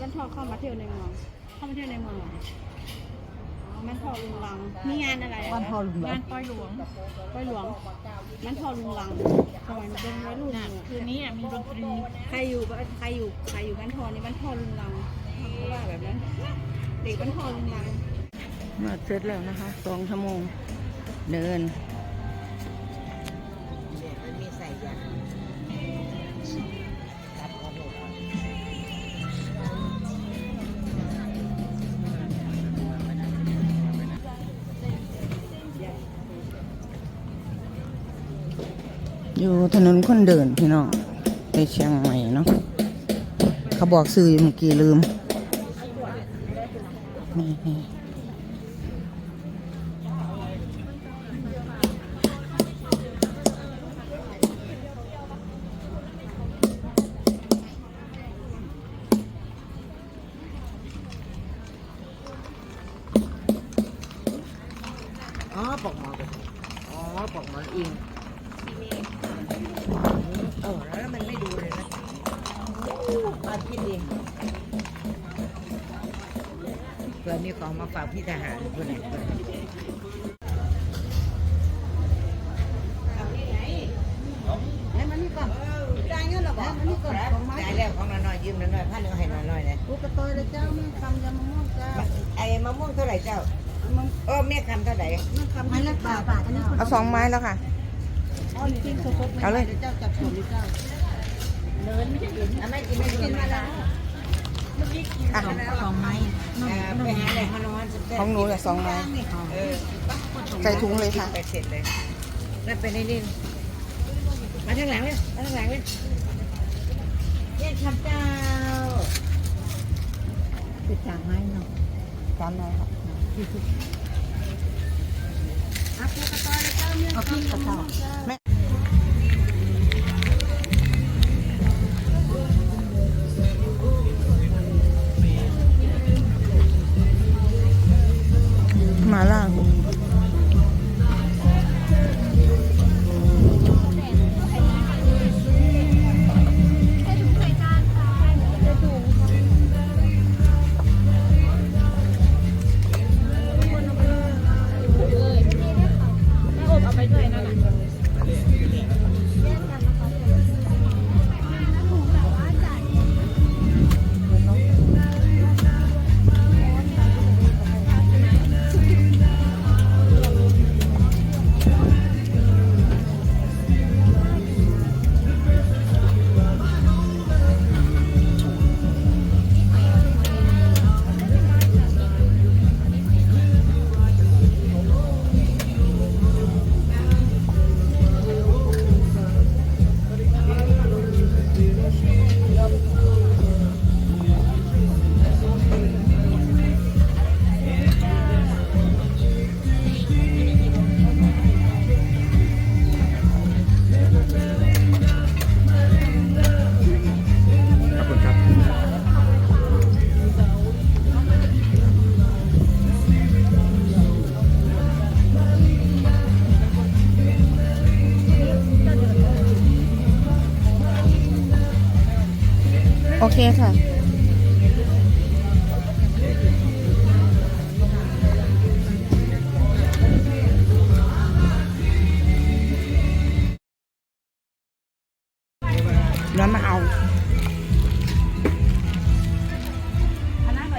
บ้านทอเข้ามาเที่ยวในเมือง เข้ามาเที่ยวในเมืองเหรออ๋อบ้านทอลุงลัง มีงานอะไระบ้านทอลุงลัง งานปอยหลวงปอยหลวงบ้านทอลุงลังสมัยมันเป็นวัยรุ่นน่ะเนี่ยคืนนี้อะมีดนตรีใครอยู่บ้านใครอยู่ใครอยู่บ้านทอนี่บ้านทอลุงลังเขาว่าแบบนั้น เด็กบ้านทอลุงลัง มาเสร็จแล้วนะคะสองชั่วโมง เดินมัน อยู่ถนนคนเดินพี่น้องในเชียงใหม่เนาะเขาบอกซื้อเมื่อกี้ลืมนี่นี่อ๋อปอกหมอนอ๋อปอกหมอนอิง เออแล้วมันไม่ดูเลยนะมาคิดเองเผื่อมีของมาฝากพี่ทหารคนไหนคนไหนให้มันนี่ก่อนจ่ายเงินหรอบอกมันนี่ก่อนจ่ายแล้วของน้อยยืมน้อยๆพันหนึ่งให้น้อยๆนะลูกกระต้อยเลยเจ้าแม่คำยำมะม่วงเจ้าไอ้มะม่วงเท่าไหร่เจ้าเออแม่คำเท่าไหร่แม่คำให้ละบาทบาทอันนี้เอาสองไม้แล้วค่ะ เอาเลยเจ้าจับส่วนนี้เจ้าอะไม่กินไม่กินมาแล้วอะสองไม้อ่าไปหาอะไรฮานอนสุดของหนูเนี่ยสองไม้เออใส่ถุงเลยค่ะไปเสร็จเลยนั่นเป็นนี่นี่มาทางหลังเลยมาทางหลังเลยเรียกคำเจ้าติดจางไม้เนาะสามไม้ค่ะเอาพริกกระเจ้ามา Yeah. โอเคค่ะแล้วมาเอาอันนั้นก็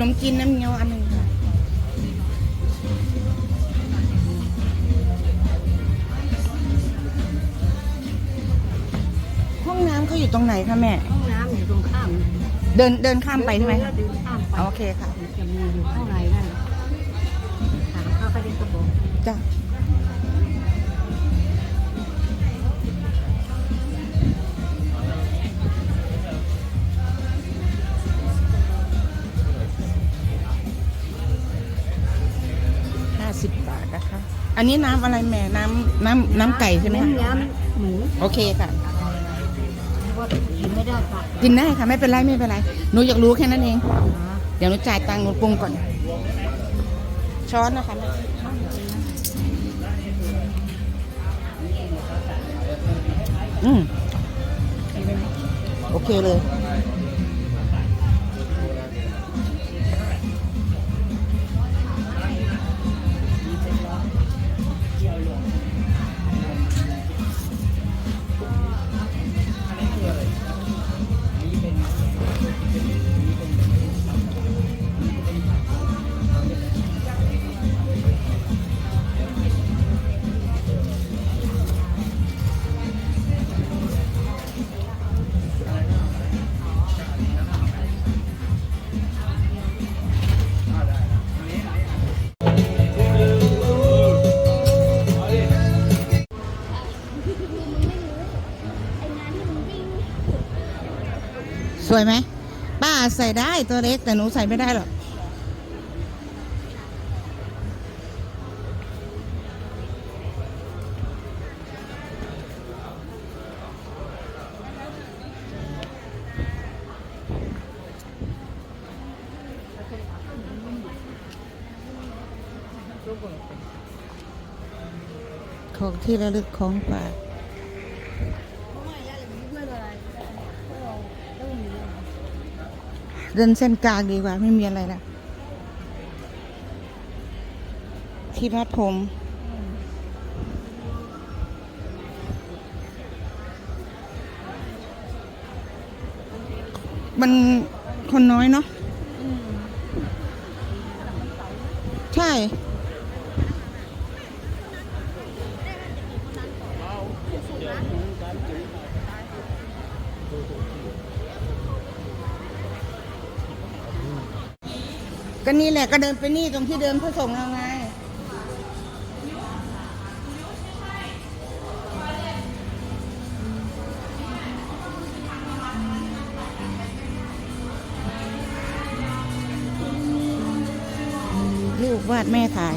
นมกินน้ำเงี้ยวอันหนึ่งห้องน้ำเขาอยู่ตรงไหนคะแม่ ห้องน้ำอยู่ตรงข้ามเดินเดินข้ามไปใช่ไหมเดินข้ามไปโอเคค่ะ จะมีอยู่ข้างในนั่นถามเข้าไปเรียกระบอก จ้ะ อันนี้น้ำอะไรแม่น้ำน้ำน้ำไก่ใช่ไหมคะน้ำหมูโอเคค่ะเพราะว่ากินไม่ได้ค่ะกินได้ค่ะไม่เป็นไรไม่เป็นไรหนูอยากรู้แค่นั้นเอง เดี๋ยวหนูจ่ายตังค์หนูปรุงก่อน ช้อนนะคะแม่อืมโอเคเลย วยไหมป้าใส่ได้ตัวเล็กแต่หนูใส่ไม่ได้หรอกของที่ระลึกของฝา เดินเส้นกลางดีกว่า ไม่มีอะไรนะที่รัดผม มันคนน้อยเนาะใช่ ก็นี่แหละก็เดินไปนี่ตรงที่เดินเพื่อส่งเราไงลูกวาดแม่ขาย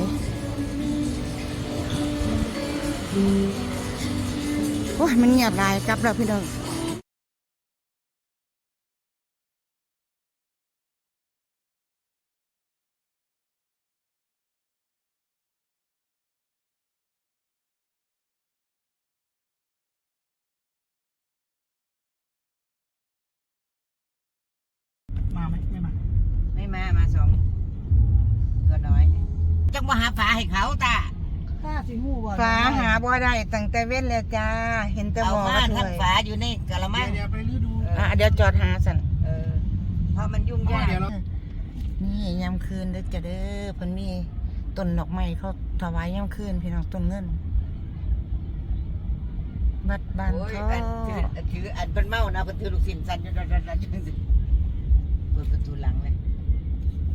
โอ้ยมันเงียบหลายกลับแล้วพี่น้อง ไหมไม่มาไม่มามาสองก็น้อยจังมาหาฝาให้เขาตาข้าสิหูบ่ฟ้าหาบ่ได้ตั้งแต่เว้นแล้วจ้า เห็นแต่เอาหมอมาก็ทั้เลงยฝาอยู่ในกะละมังเดี๋ยวไปรื้อดูอะเดี๋ยวจอดหาสันเออเพราะมันยุ่งยากเดี๋ยวเรานี่ยามคืนเด้อจะเด้อเพิ่นมีต้นดอกไม้เขาถวายยามคืนพี่น้องต้นเงินบัดบานโอ้ยเขาอันถืออันถืออันเป็นเมานะเป็นถือลูกศิษย์สันจนจนจนจนเปิดประตูหลังเลย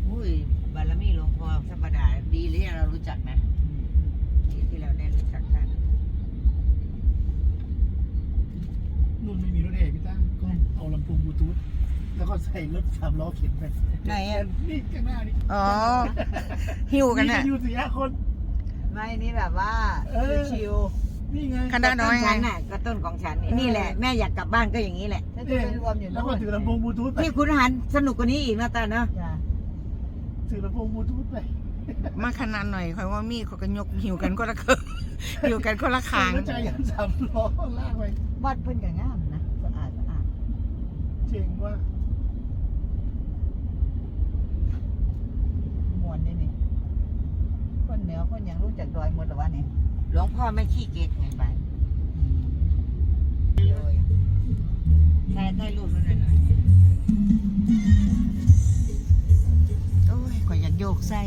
อุ้ยบารมีหลวงพ่อสัปดาห์ดีเลยที่เรารู้จักนะดีที่เราได้รู้จักท่านนุ่นไม่มีรถเอกพี่ตั้งก็เอาลำโพงบลูทูธแล้วก็ใส่รถสามล้อเข็นไปไหนอะนี่ข้างหน้านี่อ๋อ หิวกันน่ะอยู่สี่ห้าคน ไม่นี่แบบว่าเออชิวนี่ไงคณะน้อยๆไงฉันน่ะก็ต้นของฉันนี่นี่แหละ แม่อยากกลับบ้านก็อย่างนี้แหละ แล้วจะไปรวมอยู่แล้วก็ถือลำโพงบลูทูธไปที่คุณหันสนุกกว่านี้อีกนะตาเนาะจ้ะถือลำโพงบลูทูธไปมาขนาดหน่อยคอยว่ามีเขาก็ยกหิวกันคนละคือหิวกันคนละขางแล้วจักรยานสามล้อลากไปวัดเพิ่นก็งามนะสะอาดสะอาดเจ๋งว่ะม่วนนี่นี่คนเหนือคนหยังรู้จักดอยหมดหรอวะนี่หลวงพ่อไม่ขี้เกียจไงบ้าน ใช่ได้รูปนั้นหน่อยโอ้ยข่อยอยากโยกใส่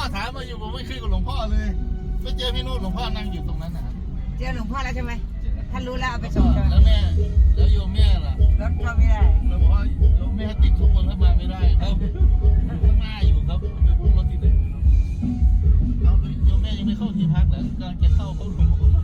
งพ่อเลยไปเจอพี่นุ่นหลวงพ่อนั่งอยู่ตรงนั้นนะครับเจอหลวงพ่อแล้วใช่ไหมท่านรู้แล้วเอาไปส่งใช่ไหมแล้วแม่แล้วโยมแม่ล่ะรถเข้าไม่ได้เราบอกว่าโยมแม่ติดทุกคนเข้ามาไม่ได้ครับข้างหน้าอยู่ครับไปพุ่งรถที่ไหนเอาโยมแม่ยังไม่เข้าที่พักเหรอกำลังจะเข้าเขาหลวงพ่อ